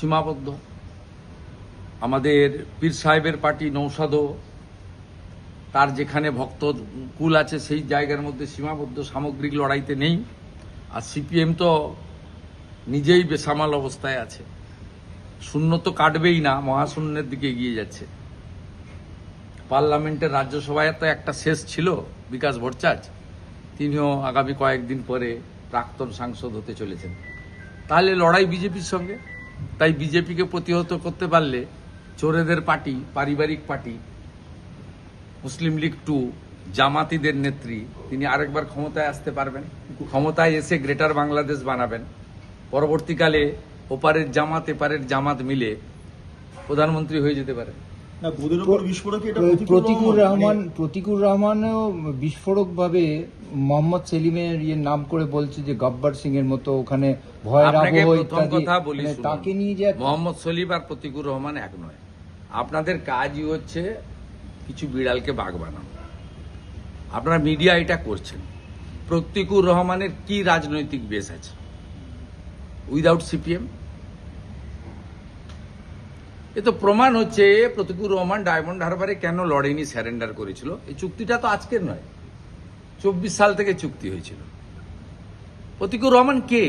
সীমাবদ্ধ। আমাদের পীর সাহেবের পার্টি নৌসাদও, তার যেখানে ভক্ত কুল আছে সেই জায়গার মধ্যে সীমাবদ্ধ, সামগ্রিক লড়াইতে নেই। আর সিপিএম তো নিজেই বেসামাল অবস্থায় আছে। শূন্য তো কাটবেই না, মহাশূন্যের দিকে এগিয়ে যাচ্ছে। পার্লামেন্টের রাজ্যসভায় তো একটা শেষ ছিল, বিকাশ ভট্টাচার্য। তিনিও আগামী কয়েকদিন পরে প্রাক্তন সাংসদ হতে চলেছেন। তাহলে লড়াই বিজেপির সঙ্গে? তাই বিজেপিকে প্রতিহত করতে পারলে চোরেদের পার্টি, পারিবারিক পার্টি, মুসলিম লীগ টু, জামাতিদের নেত্রী, তিনি আরেকবার ক্ষমতায় আসতে পারবেন। ক্ষমতায় এসে গ্রেটার বাংলাদেশ বানাবেন। পরবর্তীকালে ওপারের জামাত, এপারের জামাত মিলে প্রধানমন্ত্রী হয়ে যেতে পারেন। না বুধের উপর বিস্ফোরক এটা প্রতিকুর রহমান? মানে প্রতিকুর রহমানও বিস্ফোরক ভাবে মোহাম্মদ সেলিমের ইয়ে নাম করে বলছে যে গব্বর সিং এর মতো ওখানে ইত্যাদি। কথা বলি মানে। তাকে নিয়ে যে মোহাম্মদ সলিম আর প্রতিকুর রহমান এক নয়। আপনাদের কাজই হচ্ছে কিছু বিড়ালকে বাঘ বানানো। আপনারা মিডিয়া এটা করছেন। প্রতিকুর রহমানের কি রাজনৈতিক বেস আছে? উইদাউট সিপিএম এ তো প্রমাণ হচ্ছে প্রতিকুর রহমান ডায়মন্ড হারবারে কেন লড়েনি স্যারেন্ডার করেছিল? এই চুক্তিটা তো আজকের নয়। চব্বিশ সাল থেকে চুক্তি হয়েছিল। প্রতিকুর রহমান কে?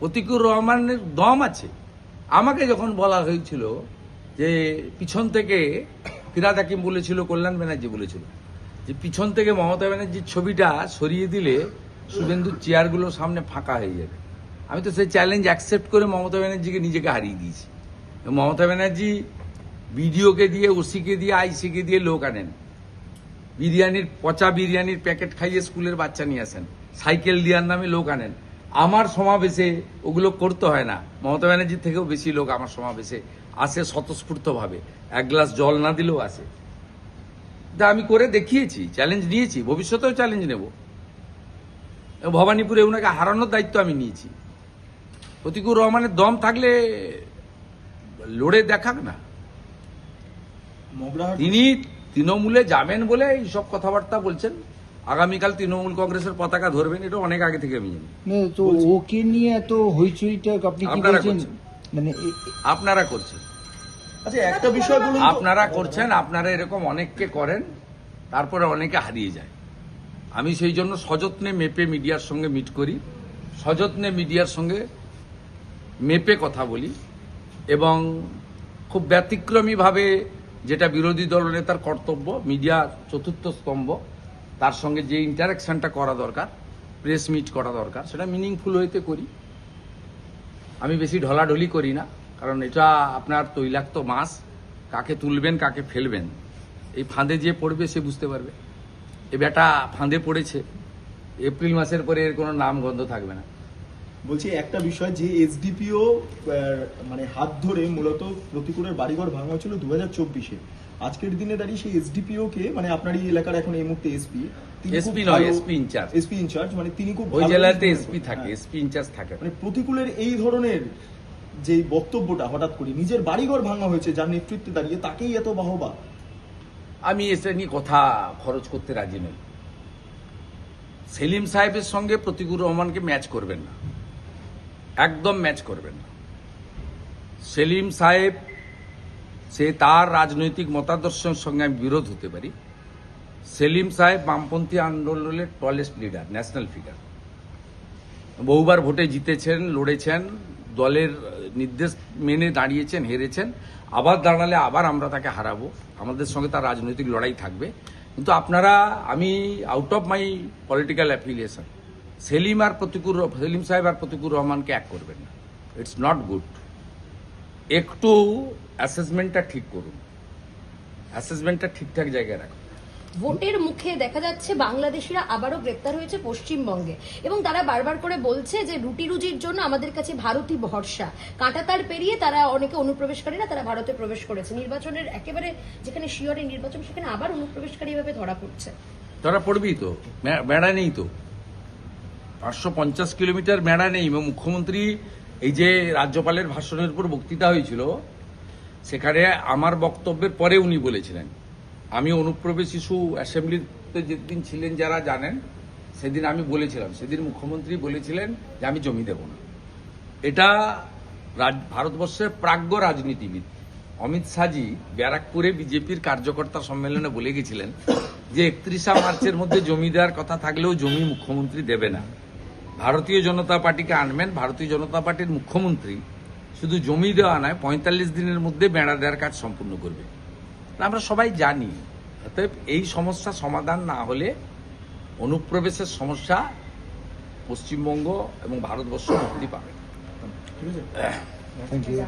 প্রতিকুর রহমানের দম আছে। আমাকে যখন বলা হয়েছিল যে পিছন থেকে ফিরাদ হাকিম বলেছিল, কল্যাণ ব্যানার্জি বলেছিল, যে পিছন থেকে মমতা ব্যানার্জির ছবিটা সরিয়ে দিলে শুভেন্দুর চেয়ারগুলো সামনে ফাঁকা হয়ে যাবে। আমি তো সেই চ্যালেঞ্জ অ্যাকসেপ্ট করে মমতা ব্যানার্জিকে নিজেকে হারিয়ে দিয়েছি। মমতা ব্যানার্জি বিডিওকে দিয়ে, ওসিকে দিয়ে, আইসিকে দিয়ে লোক আনেন। বিরিয়ানির, পচা বিরিয়ানির প্যাকেট খাইয়ে স্কুলের বাচ্চা নিয়ে আসেন। সাইকেল দেওয়ার নামে লোক আনেন। আমার সমাবেশে ওগুলো করতে হয় না। মমতা ব্যানার্জির থেকেও বেশি লোক আমার সমাবেশে আসে স্বতঃস্ফূর্তভাবে। এক গ্লাস জল না দিলেও আসে। তা আমি করে দেখিয়েছি চ্যালেঞ্জ নিয়েছি, ভবিষ্যতেও চ্যালেঞ্জ নেব। ভবানীপুরে ওনাকে হারানোর দায়িত্ব আমি নিয়েছি। প্রতিকুর রহমানের দম থাকলে লড়ে দেখাক না। তিনি তৃণমূলে যাবেন বলে এইসব কথাবার্তা বলছেন। আগামীকাল তৃণমূল কংগ্রেসের পতাকা ধরবেন এটা অনেক আগে থেকে আমি জানি। তো ওকে নিয়ে এত হইচইটা আপনি কি আপনারা করছেন। মানে আপনারা করছেন। আচ্ছা একটা বিষয় বলুন আপনারা করছেন আপনারা এরকম অনেককে করেন তারপরে অনেকে হারিয়ে যায়। আমি সেই জন্য সযত্নে মেপে মিডিয়ার সঙ্গে মিট করি সযত্নে মিডিয়ার সঙ্গে মেপে কথা বলি। এবং খুব ব্যতিক্রমীভাবে যেটা বিরোধী দলনেতার কর্তব্য, মিডিয়া চতুর্থ স্তম্ভ, তার সঙ্গে যে ইন্টারাকশনটা করা দরকার প্রেস মিট করা দরকার, সেটা মিনিংফুল হইতে করি। আমি বেশি ঢলাঢলি করি না, কারণ এটা আপনার তৈলাক্ত মাছ, কাকে তুলবেন, কাকে ফেলবেন। এই ফাঁদে যে পড়বে, সে বুঝতে পারবে। এ বেটা ফাঁদে পড়েছে, এপ্রিল মাসের পরে এর কোনো নাম গন্ধ থাকবে না। বলছি একটা বিষয় যে এসডিপিও মানে হাত ধরে মূলত প্রতিকূলের বাড়িঘর ভাঙা হয়েছিল দু হাজার চব্বিশে। আজকের দিনে দাঁড়িয়ে সেই এসডিপিও কে মানে আপনার এই এলাকার এখন এই মুহূর্তে এসপি এসপি নয় এসপি ইনচার্জ। এসপি ইনচার্জ মানে তিনি খুব ওই জেলাতে এসপি থাকে হ্যাঁ। এসপি ইনচার্জ থাকে। মানে প্রতিকূলের এই ধরনের যে বক্তব্যটা হঠাৎ করে নিজের বাড়িঘর ভাঙা হয়েছে যার নেতৃত্বে দাঁড়িয়ে তাকেই এত বাহবা? আমি এসে নিয়ে কথা খরচ করতে রাজি নই। সেলিম সাহেবের সঙ্গে প্রতিকুর রহমানকে ম্যাচ করবেন না। একদম ম্যাচ করবেন না। সেলিম সাহেব, সে তার রাজনৈতিক মতাদর্শের সঙ্গে আমি বিরোধ হতে পারি। সেলিম সাহেব বামপন্থী আন্দোলনের টলেস্ট লিডার, ন্যাশনাল ফিগার। বহুবার ভোটে জিতেছেন, লড়েছেন, দলের নির্দেশ মেনে দাঁড়িয়েছেন, হেরেছেন। আবার দাঁড়ালে আবার আমরা তাকে হারাবো। আমাদের সঙ্গে তার রাজনৈতিক লড়াই থাকবে। কিন্তু আপনারা, আমি out of my political affiliation Selim আর প্রতিকুর সেলিম সাহেব আর প্রতিকুর রহমানকে এক করবেন না। ইটস নট গুড একটু অ্যাসেসমেন্টটা ঠিক করুন। অ্যাসেসমেন্টটা ঠিকঠাক জায়গায় রাখুন। ভোটের মুখে দেখা যাচ্ছে বাংলাদেশিরা আবারও গ্রেপ্তার হয়েছে পশ্চিমবঙ্গে এবং তারা বারবার করে বলছে যে রুটি রুজির জন্য আমাদের কাছে ভারতই ভরসা। কাঁটাতার পেরিয়ে তারা অনেকে অনুপ্রবেশকারীরা তারা ভারতে প্রবেশ করেছে। নির্বাচনের একেবারে যেখানে শিয়রের নির্বাচন সেখানে আবার অনুপ্রবেশকারী ভাবে ধরা পড়ছে। ধরা পড়বেই তো। মেড়া নেই তো। পাঁচশো পঞ্চাশ কিলোমিটার মেড়া নেই। মুখ্যমন্ত্রী এই যে রাজ্যপালের ভাষণের উপর বক্তৃতা হয়েছিল, সেখানে আমার বক্তব্যের পরে উনি বলেছিলেন। আমি অনুপ্রবেশ শিশু অ্যাসেম্বলিতে যেদিন ছিলেন যারা জানেন, সেদিন আমি বলেছিলাম। সেদিন মুখ্যমন্ত্রী বলেছিলেন যে আমি জমি দেব না। এটা ভারতবর্ষের প্রাজ্ঞ রাজনীতিবিদ অমিত শাহজি ব্যারাকপুরে বিজেপির কার্যকর্তা সম্মেলনে বলে গেছিলেন যে একত্রিশা মার্চের মধ্যে জমি দেওয়ার কথা থাকলেও জমি মুখ্যমন্ত্রী দেবে না। ভারতীয় জনতা পার্টিকে আনবেন ভারতীয় জনতা পার্টির মুখ্যমন্ত্রী শুধু জমি দেওয়া নয় পঁয়তাল্লিশ দিনের মধ্যে বেড়া দেওয়ার কাজ সম্পূর্ণ করবে। আমরা সবাই জানি অতএব এই সমস্যা সমাধান না হলে অনুপ্রবেশের সমস্যা পশ্চিমবঙ্গ এবং ভারতবর্ষ মুক্তি পাবে। ঠিক আছে। ইউ